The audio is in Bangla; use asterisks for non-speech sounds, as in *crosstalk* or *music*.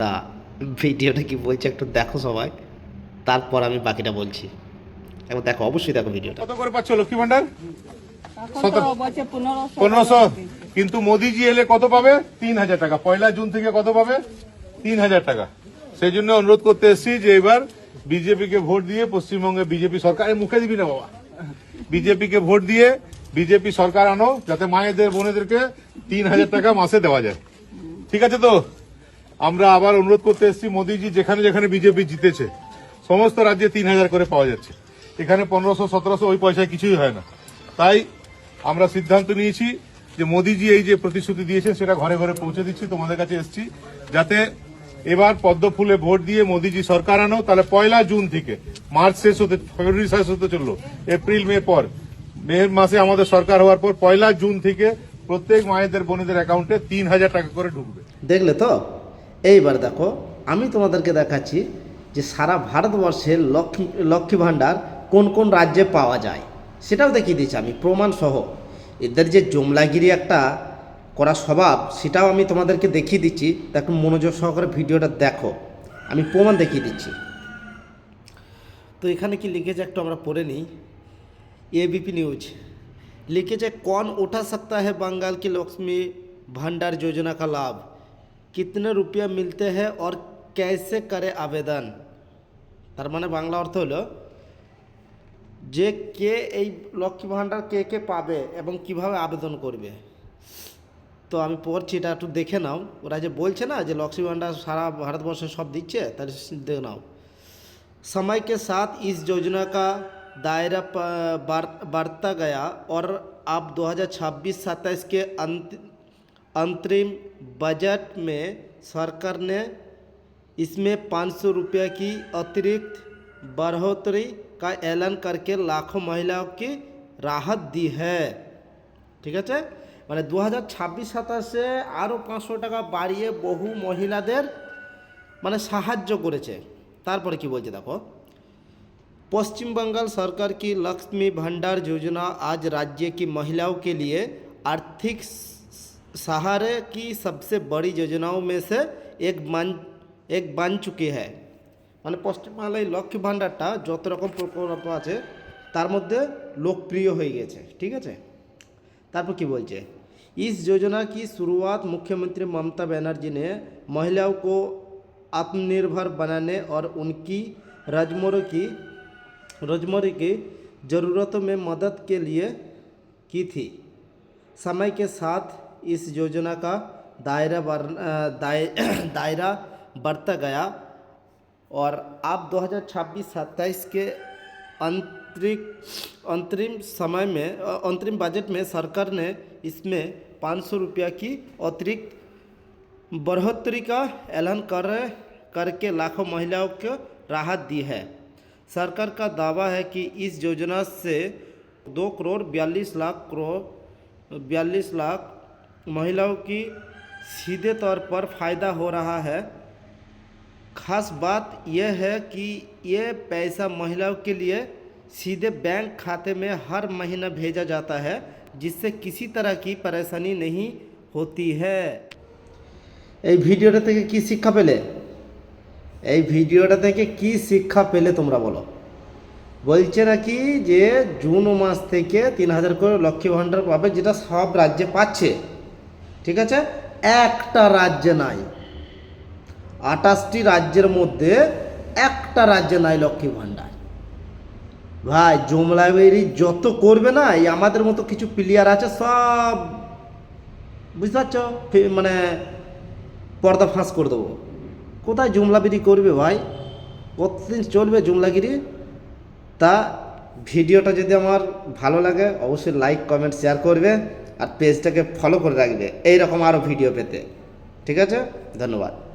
তা ভিডিওটা কি বলছে একটু দেখো সবাই। তারপর আমি বাকিটা বলছি। একবার দেখো অবশ্যই দেখো ভিডিওটা। কত করে পাচ্ছ লক্ষ্মী ভান্ডার? পনেরোশো কিন্তু মোদিজি এলে কত পাবে? তিন হাজার টাকা। পয়লা জুন থেকে কত পাবে? তিন হাজার টাকা। সেই জন্য অনুরোধ করতে এসেছি যে এবার বিজেপি কে ভোট দিয়ে পশ্চিমবঙ্গে বিজেপি সরকারের মুখে দিবি না বাবা। বিজেপি কে ভোট দিয়ে বিজেপি সরকার আনো যাতে মায়েদের বোনেদেরকে তিন হাজার টাকা মাসে দেওয়া যায়। ঠিক আছে তো? আমরা আবার অনুরোধ করতে এসেছি মোদিজি, যেখানে যেখানে বিজেপি জিতেছে, সমস্ত রাজ্যে তিন হাজার করে পাওয়া যাচ্ছে। এখানে পনেরোশো, সতেরোশো ওই পয়সায় কিছুই হয় না। তাই আমরা সিদ্ধান্ত নিয়েছি যে মোদিজি এই যে প্রতিশ্রুতি দিয়েছেন, সেটা ঘরে ঘরে পৌঁছে দিচ্ছি। তোমাদের কাছে এসেছি যাতে এবার পদ্ম ফুলে ভোট দিয়ে মোদিজি সরকার আনো। তাহলে পয়লা জুন থেকে মার্চ শেষ হতে, ফেব্রুয়ারি শেষ হতে চলল। এপ্রিল, মে পর। মে মাসে আমাদের সরকার হওয়ার পর পয়লা জুন থেকে প্রত্যেক মায়েদের, বোনেদের অ্যাকাউন্টে তিন হাজার টাকা করে ঢুকবে। দেখলে তো? এইবার দেখো, আমি তোমাদেরকে দেখাচ্ছি যে সারা ভারতবর্ষে লক্ষ্মী লক্ষ্মী ভাণ্ডার কোন কোন রাজ্যে পাওয়া যায়, সেটাও দেখিয়ে দিয়েছি আমি প্রমাণসহ এদের যে জমলাগিরি একটা করা স্বভাব, সেটাও আমি তোমাদেরকে দেখিয়ে দিচ্ছি। দেখো মনোযোগ সহকারে ভিডিওটা দেখো, আমি প্রমাণ দেখিয়ে দিচ্ছি। তো এখানে কি লিখেছে একটু আমরা পড়ে নিই। এবিপি নিউজ লিখেছে, কন ওঠা সপ্তাহে বাঙ্গাল কি লক্ষ্মী ভাণ্ডার যোজনা কা লাভ? लाभ कितने रुपया मिलते हैं और कैसे करे आवेदन তার মানে বাংলা অর্থ হলো যে কে এই লক্ষ্মী ভাণ্ডার কে কে পাবে এবং কিভাবে আবেদন করবে তো আমি পড়ছি এটা একটু দেখে নাও ওরা যে বলছে না যে লক্ষ্মী ভাণ্ডার সারা ভারতবর্ষে সব দিচ্ছে তাহলে দেখে নাও समय के साथ इस योजना का दायरा प- बढ़- बढ़ता गया और अब 2026-27 के अंत अंतरिम बजट में सरकार ने इसमें 500 रुपये की अतिरिक्त बढ़ोतरी का ऐलान करके लाखों महिलाओं की राहत दी है ঠিক আছে মানে দু হাজার ছাব্বিশ সাতাশে আরও পাঁচশো টাকা বাড়িয়ে বহু মহিলাদের মানে সাহায্য করেছে তারপরে কি বলছে দেখো पश्चिम बंगाल सरकार की लक्ष्मी भंडार योजना आज राज्य की महिलाओं के लिए आर्थिक सहारे की सबसे बड़ी योजनाओं में से एक बन एक बन चुकी है মানে পশ্চিমবাংলায় লক্ষ্মী ভাণ্ডারটা যত রকম প্রকল্প আছে তার মধ্যে লোকপ্রিয় হয়ে গেছে ঠিক আছে তারপর কি বলছে इस योजना की शुरुआत मुख्यमंत्री ममता बनर्जी ने महिलाओं को आत्मनिर्भर बनाने और उनकी रजमरों की रोजमर्रा की ज़रूरतों में मदद के लिए की थी समय के साथ इस योजना का दायरा दाय, *clears throat* दायरा बढ़ता गया और अब 2026-27 के अंतरिक अंतरिम समय में अंतरिम बजट में सरकार ने इसमें 500 रुपया की अतिरिक्त बढ़ोतरी का ऐलान कर करके लाखों महिलाओं को राहत दी है। सरकार का दावा है कि इस योजना से दो करोड़ बयालीस लाख करोड़ बयालीस लाख महिलाओं की सीधे तौर पर फ़ायदा हो रहा है खास बात यह है कि ये पैसा महिलाओं के लिए सीधे बैंक खाते में हर महीना भेजा जाता है जिससे किसी तरह की परेशानी नहीं होती है এই ভিডিওটা থেকে কি শিক্ষা পেলে এই ভিডিওটা থেকে কি শিক্ষা পেলে তোমরা বলো বলছে নাকি যে জুন মাস থেকে তিন হাজার করে লক্ষ্মী ভাণ্ডার পাবে যেটা সব রাজ্যে পাচ্ছে ঠিক আছে? একটা রাজ্যে নাই। আঠাশটি রাজ্যের মধ্যে একটা রাজ্যে নাই লক্ষ্মী ভাণ্ডার। ভাই, জমলাবেরি যত করবে না, এই আমাদের মতো কিছু প্লেয়ার আছে সব, বুঝতে পারছ? মানে পর্দা ফাঁস করে দেবো। কোথায় জুমলাগিরি করবে ভাই? কতদিন চলবে জুমলাগিরি? তা ভিডিওটা যদি আমার ভালো লাগে, অবশ্যই লাইক কমেন্ট শেয়ার করবে। আর পেজটাকে ফলো করে রাখবে। এইরকম আরও ভিডিও পেতে। ঠিক আছে? ধন্যবাদ।